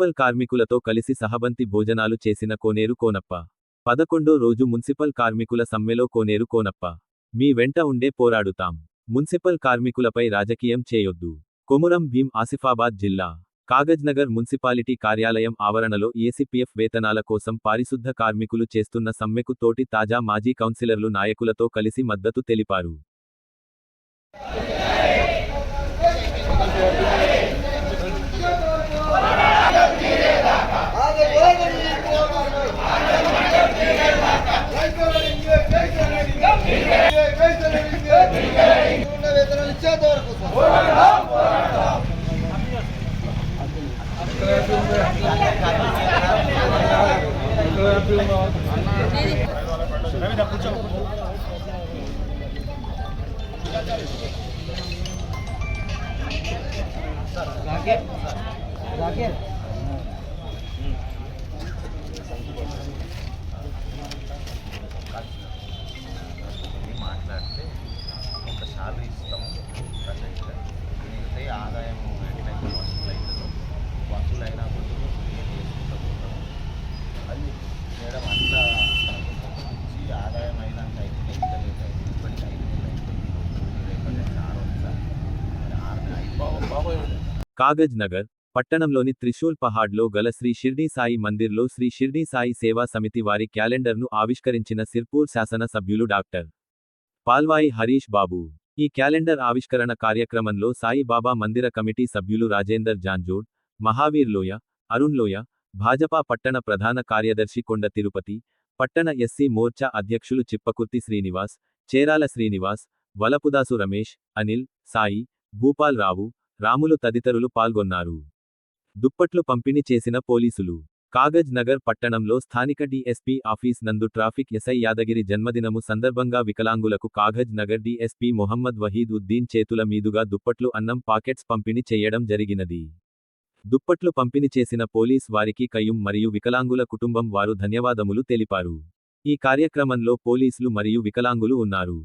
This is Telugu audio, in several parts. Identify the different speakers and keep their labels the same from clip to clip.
Speaker 1: మున్సిపల్ కార్మికులతో కలిసి సహబంతి భోజనాలు చేసిన కోనేరు కోనప్ప. పదకొండో రోజు మున్సిపల్ కార్మికుల సమ్మెలో కోనేరు కోనప్ప. మీ వెంట ఉండే పోరాడుతాం. మున్సిపల్ కార్మికులపై రాజకీయం చేయొద్దు. కొమురం భీం ఆసిఫాబాద్ జిల్లా. కాగజ్నగర్ మున్సిపాలిటీ కార్యాలయం ఆవరణలో ఏసీపీఎఫ్ వేతనాల కోసం పారిశుద్ధ కార్మికులు చేస్తున్న సమ్మెకు తోటి తాజా మాజీ కౌన్సిలర్లు నాయకులతో కలిసి మద్దతు తెలిపారు.
Speaker 2: మాట్లాడితే
Speaker 1: కాగజ్ నగర్ పట్టణంలోని త్రిశూల్ పహాడ్లో గల శ్రీ షిర్డీ సాయి మందిర్లో శ్రీ షిర్డీ సాయి సేవా సమితి వారి క్యాలెండర్ను ఆవిష్కరించిన సిర్పూర్ శాసన సభ్యులు డాక్టర్ పాల్వాయి హరీష్ బాబు. ఈ క్యాలెండర్ ఆవిష్కరణ కార్యక్రమంలో సాయిబాబా మందిర కమిటీ సభ్యులు రాజేందర్ జాంజోడ్ మహావీర్ లోయ అరుణ్ లోయ భాజపా పట్టణ ప్రధాన కార్యదర్శి కొండ తిరుపతి పట్టణ ఎస్సీ మోర్చా అధ్యక్షులు చిప్పకుర్తి శ్రీనివాస్ చేరాల శ్రీనివాస్ వలపుదాసు రమేష్ అనిల్ సాయి భూపాల్ రావు రాములు తదితరులు పాల్గొన్నారు. దుప్పట్లు పంపిణీ చేసిన పోలీసులు. కాగజ్ నగర్ పట్టణంలో స్థానిక డీఎస్పీ ఆఫీస్ నందు ట్రాఫిక్ ఎస్ఐ యాదగిరి జన్మదినము సందర్భంగా వికలాంగులకు కాగజ్ నగర్ డీఎస్పీ మొహమ్మద్ వహీద్ ఉద్దీన్ చేతుల మీదుగా దుప్పట్లు అన్నం పాకెట్స్ పంపిణీ చేయడం జరిగినది. దుప్పట్లు పంపిణీ చేసిన పోలీస్ వారికి కయ్యం మరియు వికలాంగుల కుటుంబం వారు ధన్యవాదములు తెలిపారు. ఈ కార్యక్రమంలో పోలీసులు మరియు వికలాంగులు ఉన్నారు.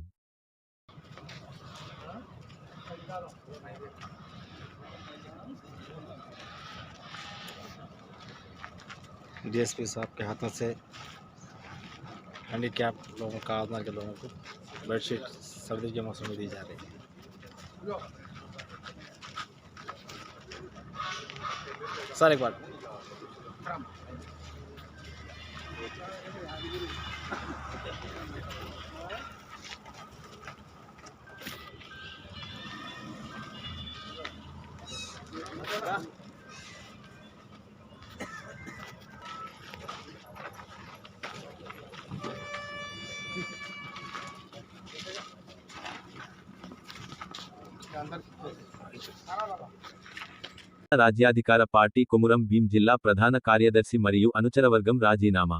Speaker 3: डीएसपी साहब के हाथों से हैंडी हैंडीकैप लोगों का आजमर के लोगों को बेडशीट सर्दी के मौसम में दी जा रही है। सर, एक बार।
Speaker 1: రాజ్యాధికార పార్టీ కొమురం భీం జిల్లా ప్రధాన కార్యదర్శి మరియు అనుచరవర్గం రాజీనామా.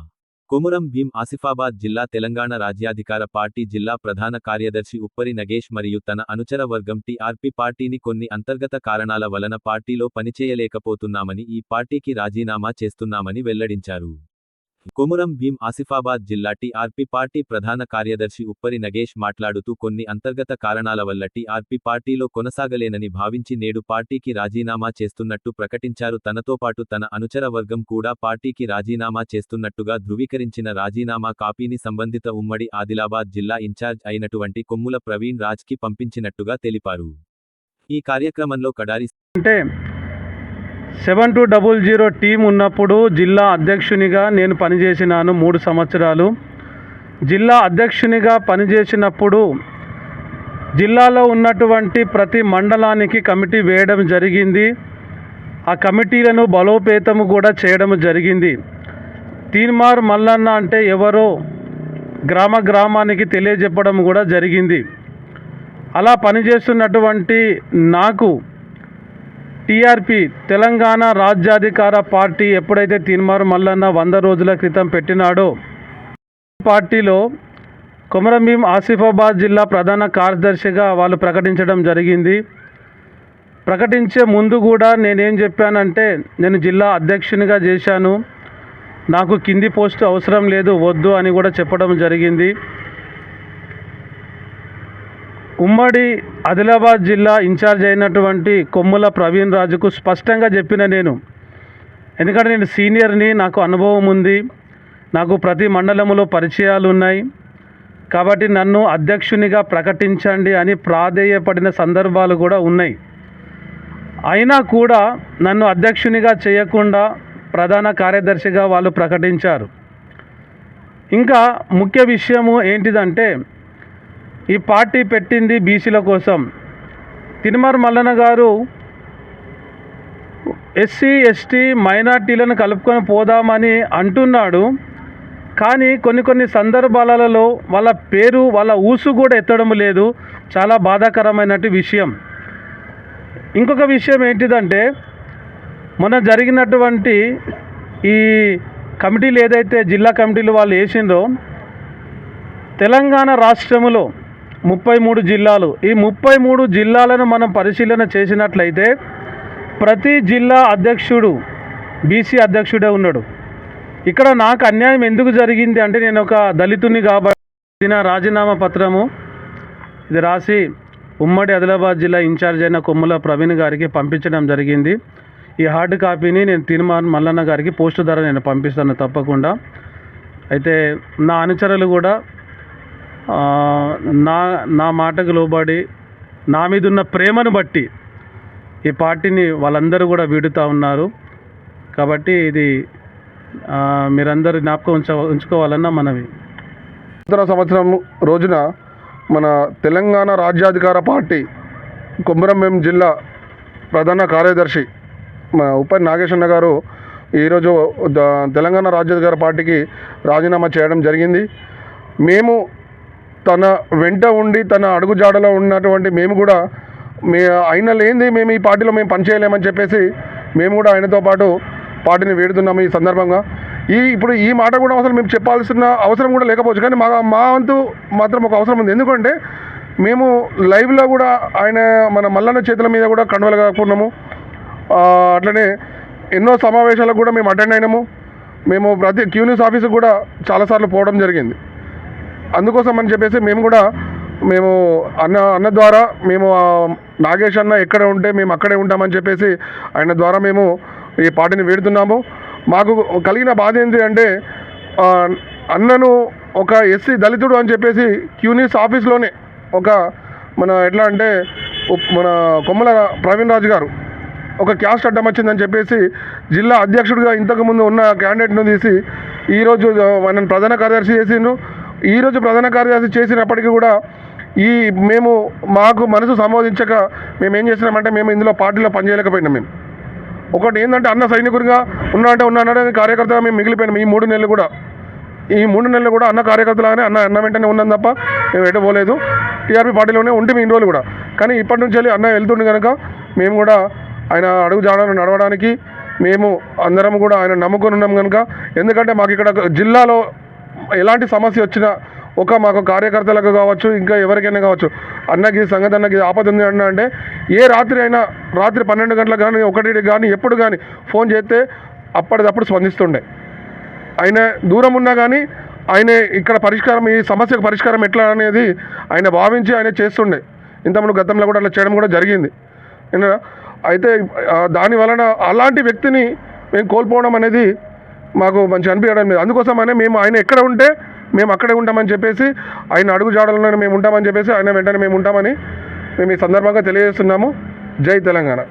Speaker 1: కొమురం భీం ఆసిఫాబాద్ జిల్లా తెలంగాణ రాజ్యాధికార పార్టీ జిల్లా ప్రధాన కార్యదర్శి ఉప్పరి నగేష్ మరియు తన అనుచర వర్గం టీఆర్పీ పార్టీని కొన్ని అంతర్గత కారణాల వలన పార్టీలో పనిచేయలేకపోతున్నామని ఈ పార్టీకి రాజీనామా చేస్తున్నామని వెల్లడించారు. కొమురం భీం ఆసిఫాబాద్ జిల్లా టీఆర్పీ పార్టీ ప్రధాన కార్యదర్శి ఉప్పరి నగేష్ మాట్లాడుతూ కొన్ని అంతర్గత కారణాల వల్ల టీఆర్పీ పార్టీలో కొనసాగలేనని భావించి నేడు పార్టీకి రాజీనామా చేస్తున్నట్టు ప్రకటించారు. తనతో పాటు తన అనుచర వర్గం కూడా పార్టీకి రాజీనామా చేస్తున్నట్టుగా ధృవీకరించిన రాజీనామా కాపీని సంబంధిత ఉమ్మడి ఆదిలాబాద్ జిల్లా ఇన్ఛార్జ్ అయినటువంటి కొమ్ముల ప్రవీణ్ రాజ్కి పంపించినట్టుగా తెలిపారు. ఈ కార్యక్రమంలో కడారి
Speaker 4: అంటే seven two double zero team ఉన్నప్పుడు జిల్లా అధ్యక్షునిగా నేను పనిచేసినాను మూడు సంవత్సరాలు. జిల్లా అధ్యక్షునిగా పనిచేసినప్పుడు జిల్లాలో ఉన్నటువంటి ప్రతి మండలానికి కమిటీ వేయడం జరిగింది. ఆ కమిటీలను బలోపేతము కూడా చేయడం జరిగింది. తీన్మార్ మల్లన్న అంటే ఎవరో గ్రామ గ్రామానికి తెలియజెప్పడం కూడా జరిగింది. అలా పనిచేస్తున్నటువంటి నాకు టీఆర్పీ తెలంగాణ రాజ్యాధికార పార్టీ ఎప్పుడైతే తీన్మారు మల్లన్న వంద రోజుల క్రితం పెట్టినాడో పార్టీలో కొమరంభీం ఆసిఫాబాద్ జిల్లా ప్రధాన కార్యదర్శిగా వాళ్ళు ప్రకటించడం జరిగింది. ప్రకటించే ముందు కూడా నేనేం చెప్పానంటే నేను జిల్లా అధ్యక్షునిగా చేశాను. నాకు కింది పోస్టు అవసరం లేదు వద్దు అని కూడా చెప్పడం జరిగింది. ఉమ్మడి ఆదిలాబాద్ జిల్లా ఇన్ఛార్జ్ అయినటువంటి కొమ్ముల ప్రవీణ్ రాజుకు స్పష్టంగా చెప్పిన నేను ఎందుకంటే నేను సీనియర్ని నాకు అనుభవం ఉంది నాకు ప్రతి మండలంలో పరిచయాలు ఉన్నాయి. కాబట్టి నన్ను అధ్యక్షునిగా ప్రకటించండి అని ప్రాధేయపడిన సందర్భాలు కూడా ఉన్నాయి. అయినా కూడా నన్ను అధ్యక్షునిగా చేయకుండా ప్రధాన కార్యదర్శిగా వాళ్ళు ప్రకటించారు. ఇంకా ముఖ్య విషయము ఏంటిదంటే ఈ పార్టీ పెట్టింది బీసీల కోసం. తిరుమర మల్లన్న గారు ఎస్సీ ఎస్టీ మైనార్టీలను కలుపుకొని పోదామని అంటున్నాడు. కానీ కొన్ని కొన్ని సందర్భాలలో వాళ్ళ పేరు వాళ్ళ ఊసు కూడా ఎత్తడం లేదు. చాలా బాధాకరమైనటువంటి విషయం. ఇంకొక విషయం ఏంటిదంటే మొన్న జరిగినటువంటి ఈ కమిటీలు ఏదైతే జిల్లా కమిటీలు వాళ్ళు వేసిందో తెలంగాణ రాష్ట్రములో ముప్పై మూడు జిల్లాలు. ఈ ముప్పై మూడు జిల్లాలను మనం పరిశీలన చేసినట్లయితే ప్రతి జిల్లా అధ్యక్షుడు బీసీ అధ్యక్షుడే ఉన్నాడు. ఇక్కడ నాకు అన్యాయం ఎందుకు జరిగింది అంటే నేను ఒక దళితుని కాబట్టి నా రాజీనామా పత్రము ఇది రాసి ఉమ్మడి ఆదిలాబాద్ జిల్లా ఇన్ఛార్జ్ అయిన కొమ్ముల ప్రవీణ్ గారికి పంపించడం జరిగింది. ఈ హార్డ్ కాపీని నేను తిరుమల మల్లన్న గారికి పోస్టు ద్వారా నేను పంపిస్తాను తప్పకుండా. అయితే నా అనుచరులు కూడా నా నా మాటకు లోబడి నా మీద ఉన్న ప్రేమను బట్టి ఈ పార్టీని వాళ్ళందరూ కూడా వీడుతూ ఉన్నారు. కాబట్టి ఇది మీరందరూ జ్ఞాపకం ఉంచ ఉంచుకోవాలన్న మనవి.
Speaker 5: నూతన సంవత్సరం రోజున మన తెలంగాణ రాజ్యాధికార పార్టీ కొమరంభీం జిల్లా ప్రధాన కార్యదర్శి మన ఉప నాగేశ్వర గారు ఈరోజు ద- తెలంగాణ రాజ్యాధికార పార్టీకి రాజీనామా చేయడం జరిగింది. మేము తన వెంట ఉండి తన అడుగుజాడలో ఉన్నటువంటి మేము కూడా మే ఆయన లేనిది మేము ఈ పార్టీలో మేము పనిచేయలేమని చెప్పేసి మేము కూడా ఆయనతో పాటు పార్టీని వేడుతున్నాము ఈ సందర్భంగా. ఈ ఇప్పుడు ఈ మాట కూడా అసలు మేము చెప్పాల్సిన అవసరం కూడా లేకపోవచ్చు. కానీ మా మా వంతు మాత్రం ఒక అవసరం ఉంది. ఎందుకంటే మేము లైవ్లో కూడా ఆయన మన మల్లన్న చేతుల మీద కూడా కండువలు కాకున్నాము అట్లనే ఎన్నో సమావేశాలకు కూడా మేము అటెండ్ అయినాము. మేము ప్రతి క్యూనిస్ ఆఫీస్కి కూడా చాలాసార్లు పోవడం జరిగింది. అందుకోసం అని చెప్పేసి మేము కూడా మేము అన్న అన్న ద్వారా మేము నాగేష్ అన్న ఎక్కడ ఉంటే మేము అక్కడే ఉంటామని చెప్పేసి ఆయన ద్వారా మేము ఈ పార్టీని వేడుతున్నాము. మాకు కలిగిన బాధ ఏంటి అంటే అన్నను ఒక ఎస్సీ దళితుడు అని చెప్పేసి క్యూనిస్ ఆఫీస్లోనే ఒక మన ఎట్లా అంటే మన కొమ్మల ప్రవీణ్ రాజు గారు ఒక క్యాస్ట్ అడ్డం వచ్చిందని చెప్పేసి జిల్లా అధ్యక్షుడిగా ఇంతకుముందు ఉన్న క్యాండిడేట్ను తీసి ఈరోజు మన ప్రధాన కార్యదర్శి చేసిండు ఈరోజు ప్రధాన కార్యదర్శి చేసినప్పటికీ కూడా ఈ మేము మాకు మనసు సంబోధించక మేము ఏం చేసినామంటే మేము ఇందులో పార్టీలో పనిచేయలేకపోయినాం మేము. ఒకటి ఏంటంటే అన్న సైనికుడిగా ఉన్నాడంటే అంటే కార్యకర్తగా మేము మిగిలిపోయినాం ఈ మూడు నెలలు కూడా. ఈ మూడు నెలలు కూడా అన్న కార్యకర్తలాగానే అన్న అన్న వెంటనే ఉన్నాం తప్ప మేము ఎటు పోలేదు. టీఆర్పీ పార్టీలోనే ఉంటే ఇన్ని రోజులు కూడా. కానీ ఇప్పటి నుంచి వెళ్ళి అన్న వెళ్తుండే కనుక మేము కూడా ఆయన అడుగు జాడను నడవడానికి మేము అందరం కూడా ఆయన నమ్ముకొని ఉన్నాం కనుక ఎందుకంటే మాకు ఇక్కడ జిల్లాలో ఎలాంటి సమస్య వచ్చినా ఒక మాకు కార్యకర్తలకు కావచ్చు ఇంకా ఎవరికైనా కావచ్చు అన్నకి సంగతి అన్నకి ఆపద ఉంది అన్న అంటే ఏ రాత్రి అయినా రాత్రి పన్నెండు గంటలకు కానీ ఒకటి కానీ ఎప్పుడు కానీ ఫోన్ చేస్తే అప్పటిదప్పుడు స్పందిస్తుండే. ఆయన దూరం ఉన్నా కానీ ఆయన ఇక్కడ పరిష్కారం ఈ సమస్యకు పరిష్కారం ఎట్లా అనేది ఆయన భావించి ఆయన చేస్తుండే. ఇంతకుముందు గతంలో కూడా అట్లా చేయడం కూడా జరిగింది. అయితే దాని వలన అలాంటి వ్యక్తిని మేము కోల్పోవడం అనేది మాకు మంచి అనిపించడం లేదు. అందుకోసమనే మేము ఆయన ఎక్కడ ఉంటే మేము అక్కడే ఉంటామని చెప్పేసి ఆయన అడుగు జాడలను మేము ఉంటామని చెప్పేసి ఆయన వెంటనే మేము ఉంటామని మేము ఈ సందర్భంగా తెలియజేస్తున్నాము. జై తెలంగాణ.